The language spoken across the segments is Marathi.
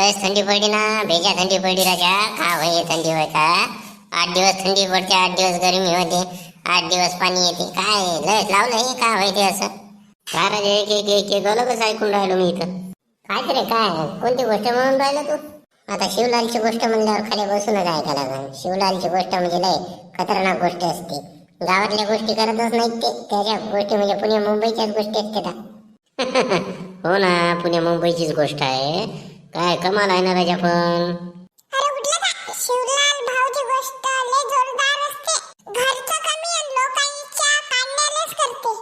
लयच थंडी पडली ना भेजा थंडी पडली राजा. का होय थंडी होय का? आठ दिवस थंडी पडते आठ दिवस गरमी होते आठ दिवस पाणी येते. काय लयच लावलं हे का होय ते असं? का राजा एक एक एक एक अलगच ऐकून राहिलो मी इथं. काय तरी काय कोणती गोष्ट म्हणून राहिलं तू? आता शिवलालची गोष्ट म्हणल्यावर खाली बसूनच ऐकायला लागेल. शिवलालची गोष्ट म्हणजे लय खतरनाक गोष्ट असते. गावातल्या गोष्टी करतच नाहीत ते. त्याच्या गोष्टी म्हणजे पुणे मुंबईच्याच गोष्टी असते का हो ना पुणे मुंबईचीच गोष्ट आहे. काय कमाल आहे ना राजा पण. अरे उठलं का शिवलाल भाऊची गोष्ट लय जोरदार असते. घरचं कमी आणि लोकांच्या काढण्यालाच करते.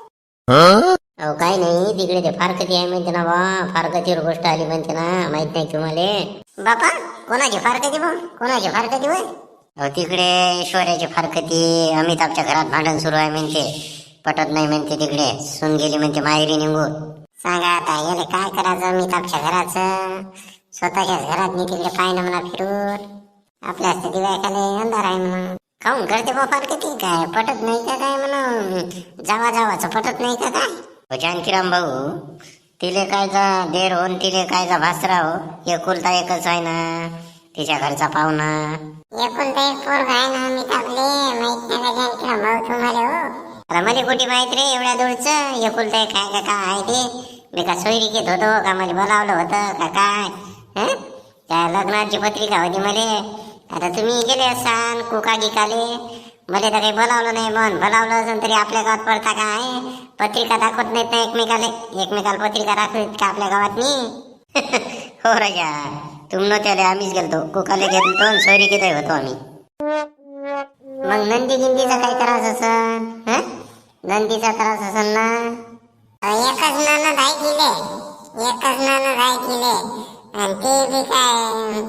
अहो काय नाही तिकडे ते फारकती आहे म्हणते ना बा. फारकतीवर गोष्ट आली म्हणते ना माहीत नाही तुम्हाला. बापा कोणाची फारकती बा कोणाची फारकती होय अहो तिकडे ऐश्वर्याची फारकती अमिताभच्या घरात भांडण सुरू आहे म्हणते. पटत नाही म्हणते तिकडे. सून गेली म्हणते माहेरी निघून सांगा आता याला काय करायचं अमिताभच्या घराचं? स्वतःच्याच घरात मी तिकडे पाय ना म्हणा फिरून आपल्या हस्ते दिवायकाले अंधार आहे म्हणून. काऊन करते बा फारकती काय? पटत नाही का काय म्हणा जावा जावाचं पटत नाही का काय? हो जानकीराम भाऊ तिले कायचा देर होऊन तिले कायचा भासरा हो एकुलता एकच आहे ना तिच्या घरचा पाहुणा. एकुलता एक पोरग आहे ना मी टाकले माहीत नाही का जानकीराम भाऊ तुम्हाला हो? मला कुठे माहीत रे एवढ्या दूरचं? एकुलता एक आहे का काय आहे ते? मी का सोयरी घेत होतो का मला बोलावलं होतं का काय? हं? त्या लग्नाची पत्रिका होती मले. आता तुम्ही गेले असाल कुका गिकाले मला तर काही बोलावलं नाही मन. बोलावलं असेल तरी आपल्या गावात पडता काय? पत्रिका दाखवत नाहीत ना एकमेकाले. एकमेकाला पत्रिका दाखवत का आपल्या गावात मी हो राजा तुम त्याला आम्हीच गेलतो. कुकाले गेलतो आणि सोयरी घेतोय होतो आम्ही. मग नंदी गिंदीचा काय त्रास असन? नंदीचा त्रास असन ना? एकच ननद काय किले एकच ननद काय किले आणि ते बी काय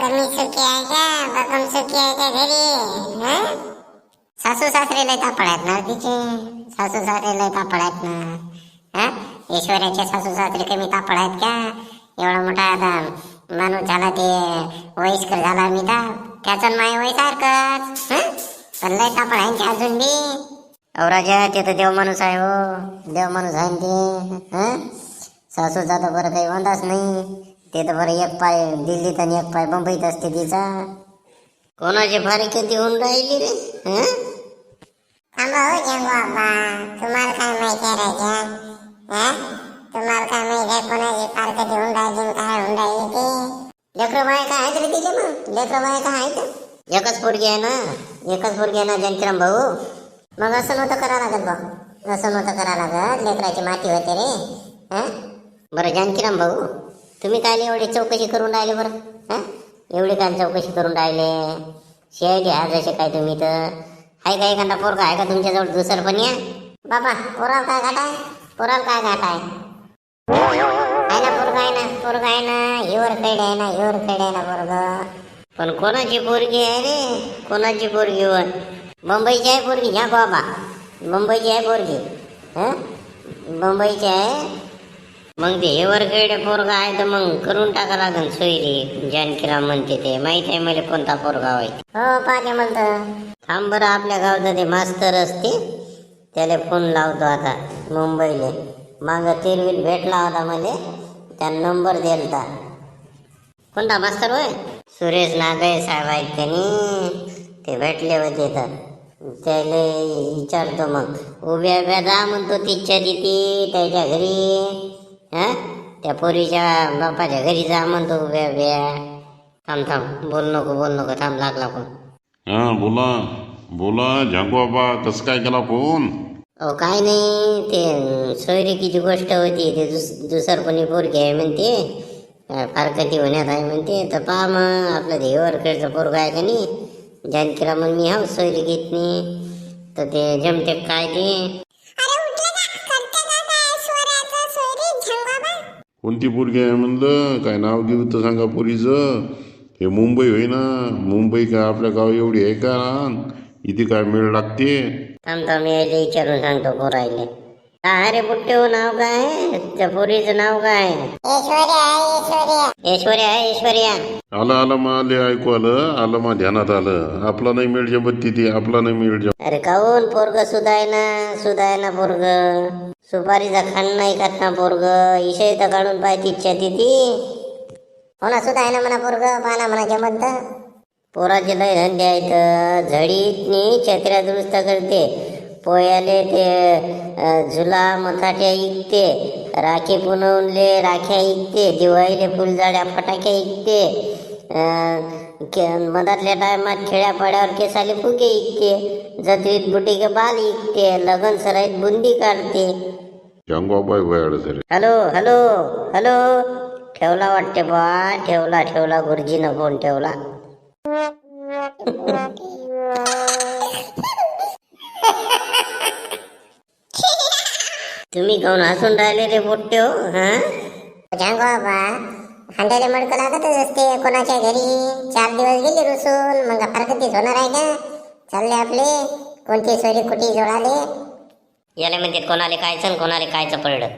कमी सुखी आहे का? बकम सुखी आहे का घरी? सासू सासरे लय तापड आहेत ना तिचे? सासू सासरे लय तापड आहेत ना? हा? ऐश्वर्याचे सासू सासरे कमी तापड आहेत का? एवढा मोठा आता माणूस झाला ते वयस्कर झाला मी तर. त्याचं माय वय सारखंच पण लय तापड आहे अजून बी? अहो राजा ते तर देव माणूस आहे हो. देव माणूस आहे ते हं? सासूचा तर बरं काही वांधाच नाही. ते तर बरं एक पाय दिल्लीत आणि एक पाय मुंबईत असते तिचा. कोणाची फारी किती होऊन राहिली रे हं? थांबा हो जंगू बाबा. तुम्हाला काय माहिती आहे राजा? हं? तुम्हाला काय माहिती आहे कोणाची पार्क देऊन राहिली आणि काय होऊन राहिली ते? लेकरं बाय काय आहेत रे तिचे मग. लेकरं बाय काय आहेत. एकच पोरगी आहे ना? एकच पोरगी आहे ना जनकिराम भाऊ? मग असं नव्हतं करा लागत भाऊ. असं नव्हतं करा लागत. लेकराची माती होते रे. हं? बरं जानकीराम भाऊ तुम्ही काय एवढी चौकशी करून राहिले बरं हां? एवढी काय चौकशी करून राहिले. शेळी हा जसे काय तुम्ही तर. आहे का एखादा पोरगा आहे का तुमच्याजवळ दुसरं पण या? बाबा पोराल काय घाट आहे? पोराल काय घाट आहे? आहे ना पोरगा आहे ना? पोरगा आहे ना? हिवर खेड आहे ना हिवर खेड आहे ना पोरगा. पण कोणाची पोरगी आहे रे? कोणाची पोरगी वर मुंबईची आहे पोरगी घ्या बाबा. मुंबईची आहे पोरगी हं? मुंबईची आहे मग ते हेवर खेड पोरगा आहे तर मग करून टाका लागेल सोयरी. जानकीराम म्हणते ते माहीत आहे मला कोणता पोरगा होय. हो पाहते म्हणतं. थांब बरं आपल्या गावचं ते मास्तर असते त्याला फोन लावतो आता मुंबईले. माग तेरवील भेटला होता मला त्या नंबर दिलता. कोणता मास्तर होय? सुरेश नागय साहेब आहेत त्यांनी ते भेटले होते तर. त्याला विचारतो मग उभ्या उभ्या जा म्हणतो तिच्या तिथे त्याच्या घरी. हा? त्या पोरीच्या बापाच्या घरी जा म्हणतो उभ्या उभ्या. थांब थांब. बोल नको बोल नको. थांब लागला फोन हा बोला. बोला झांगू बाबा. कसं काय केला फोन? अहो काय नाही. ते सोयरिकीची गोष्ट होती. ते दुस दुसर कोणी पोरगी आहे म्हणते. काय फारकती होण्यात आहे म्हणते. तर पहा मग आपलं ते हिवरखेडचं पोरगा आहे का नाही? जानकीरा मग मी हा सोयरिकीत नाही तर ते जमते काय ते? कोणती पोरगी आहे म्हणलं? काय नाव घेऊ तर सांगा पोरीचं. हे मुंबई होय ना? मुंबई काय आपल्या गाव एवढी आहे का? इथे काय मेळ लागते? थांब थांब यायला विचारून सांगतो पोरायले. काय रे बुट्टे हो नाव काय त्या पोरीचं नाव काय ऐश्वर्या आहे ऐश्वर्या आलं आलं मला ऐकू आलं. आलं मा ध्यानात आलं. आपला नाही मिळ जमत तिथे आपला नाही मिळ जमत. अरे काऊन पोरग सुधाय ना सुधाय ना पोरग. सुपारीचा खाण नाही खात ना पोरग. इशय तर काढून पाहिजे इच्छा तिथे. होणा सुद्धा आहे ना म्हणा पोरग. पाना म्हणा जमत. तर. पोराचे लय धंदे आहेत. झडीतनी छत्र्या दुरुस्त करते. पोयाले ते झुला मथाट्या इकते राखी पुनवले राख्या इकते दिवाळीले फुलझाड्या फटाक्या इकते मधातल्या टायमात खेड्या पाड्यावर केसाले फुगे इकते जत्रीत बुटीके बाल इकते लगन सराईत बुंदी काढते. बाय वयाड सर हॅलो हॅलो हॅलो ठेवला वाटते बा ठेवला ठेवला गुरुजीनं फोन ठेवला. तुम्ही कोण हसून राहिले रे पोट्टे हो? हा सांगू बाबा हांड्याला मडकं लागतच असते कोणाच्या घरी. चार दिवस गेले रुसून मग फारकतीच होणार आहे का? चालले आपले कोणती सोयरी कुठे जोडाले? याला म्हणते कोणाले कायचं कोणाले कायचं पडलं.